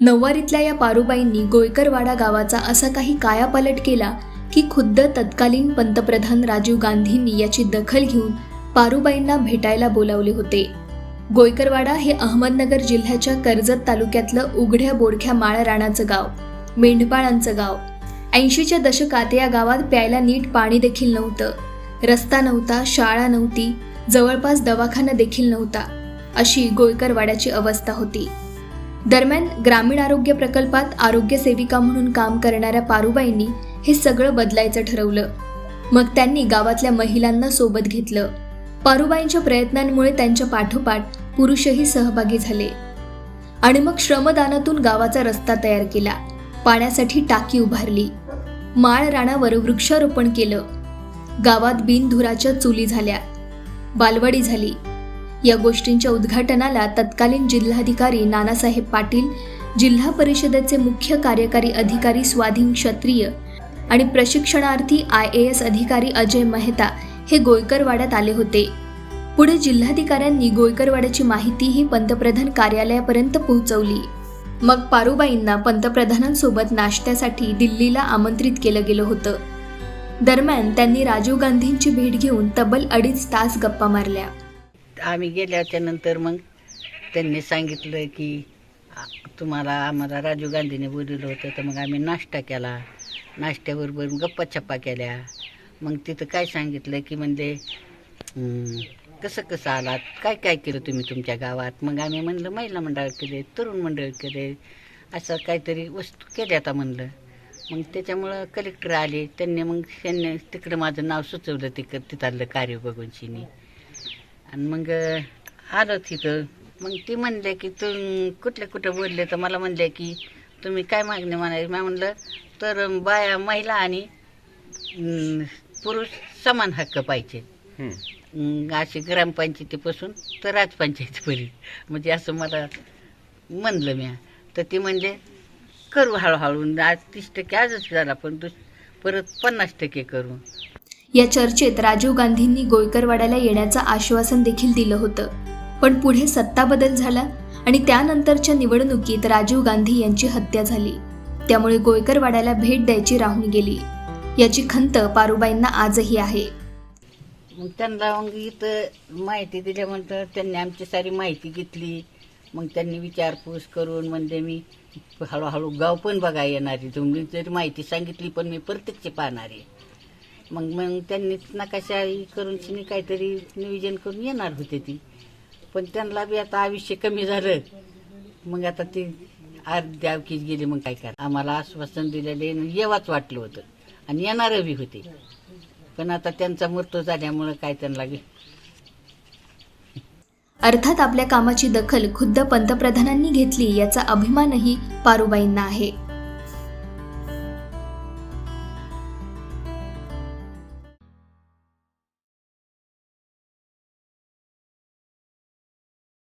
नववारीतल्या या पारुबाईंनी गोयकरवाडा गावाचा असा काही कायापालट केला की खुद्द तत्कालीन पंतप्रधान राजीव गांधींनी याची दखल घेऊन पारुबाईंना भेटायला बोलावले होते. गोयकरवाडा हे अहमदनगर जिल्ह्याच्या कर्जत तालुक्यातलं उघड्या बोडख्या माळ राणाचं गाव मेंढपाळांचं गाव. ऐंशीच्या दशकात या गावात प्यायला नीट पाणी देखील नव्हतं. रस्ता नव्हता शाळा नव्हती जवळपास दवाखाना देखील नव्हता अशी गोयकरवाड्याची अवस्था होती. दरम्यान ग्रामीण आरोग्य प्रकल्पात आरोग्य सेविका म्हणून काम करणाऱ्या पारुबाईंनी हे सगळं बदलायचं ठरवलं. मग त्यांनी गावातल्या महिलांना सोबत घेतलं. पारुबाईंच्या प्रयत्नांमुळे त्यांच्या पाठोपाठ पुरुषही सहभागी झाले. आणि मग श्रमदानातून गावाचा रस्ता तयार केला. पाण्यासाठी टाकी उभारली. माळ राणावर वृक्षारोपण केलं. गावात बिनधुराच्या चुली झाल्या. बालवाडी झाली. या गोष्टींच्या उद्घाटनाला तत्कालीन जिल्हाधिकारी नानासाहेब पाटील जिल्हा परिषदेचे मुख्य कार्यकारी अधिकारी स्वाधीन क्षत्रिय आणि प्रशिक्षणार्थी आय ए एस अधिकारी अजय मेहता हे गोयकरवाड्यात आले होते. पुढे जिल्हाधिकाऱ्यांनी गोयकरवाड्याची माहितीही पंतप्रधान कार्यालयापर्यंत पोहोचवली. मग पारुबाईंना पंतप्रधानांसोबत नाश्त्यासाठी दिल्लीला आमंत्रित केलं गेलं होतं. दरम्यान त्यांनी राजीव गांधींची भेट घेऊन तब्बल अडीच तास गप्पा मारल्या. आम्ही गेल्याच्यानंतर मग त्यांनी सांगितलं की तुम्हाला आम्हाला राजीव गांधीने बोलवलं होतं तर मग आम्ही नाश्ता केला. नाश्त्याबरोबर गप्पा छप्पा केल्या. मग तिथं काय सांगितलं की म्हणजे कसं कसं आलात? काय काय केलं तुम्ही तुमच्या गावात? मग आम्ही म्हणलं महिला मंडळ केले तरुण मंडळ केले असं काहीतरी वस्तू केल्या आता म्हणलं. मग त्याच्यामुळं कलेक्टर आले. त्यांनी मग त्यांनी तिकडं माझं नाव सुचवलं तिकडं तिथलं कार्य बघून शिनी आणि मग आलं तिथं. मग ती म्हणले की तू कुठल्या कुठं बोलले? तर मला म्हणले की तुम्ही काय मागणी म्हणाली मी म्हणलं तर बाया महिला आणि पुरुष समान हक्क पाहिजे. अं, अशी ग्रामपंचायतीपासून तर राजपंचायतीपर्यंत. म्हणजे असं मला म्हणलं मी. तर ती म्हणले करू हळूहळू. आज तीस टक्के आजच झाला पण दुस परत पन्नास टक्के करू. या चर्चेत राजीव गांधींनी गोयकरवाड्याला येण्याचं आश्वासन देखील दिलं होतं. पण पुढे सत्ता बदल झाला आणि त्यानंतरच्या निवडणुकीत राजीव गांधी यांची हत्या झाली. त्यामुळे गोयकरवाड्याला भेट द्यायची राहून गेली. याची खंत पारुबाईंना आजही आहे. मग त्यांना मग इथं माहिती दिल्यानंतर त्यांनी आमची सारी माहिती घेतली. मग त्यांनी विचारपूस करून म्हणजे मी हळूहळू गाव पण बघा येणार आहे. तुम्ही जरी माहिती सांगितली पण मी प्रत्यक्ष पाहणार आहे. मग मग त्यांनी नकाशा करून शिनी काहीतरी नियोजन करून येणार होते ती. पण त्यांना बी आता आयुष्य कमी झालं. मग आता ती अर्ध्या अवकीच गेली मग काय करा? आम्हाला आश्वासन दिलेले येवाच वाटलं होतं. आणि येणारं बी होते. पण आता त्यांचा मृत्यू झाल्यामुळं काय त्यांना अर्थात आपल्या कामाची दखल खुद्द पंतप्रधानांनी घेतली याचा अभिमानही पारुबाईंना आहे.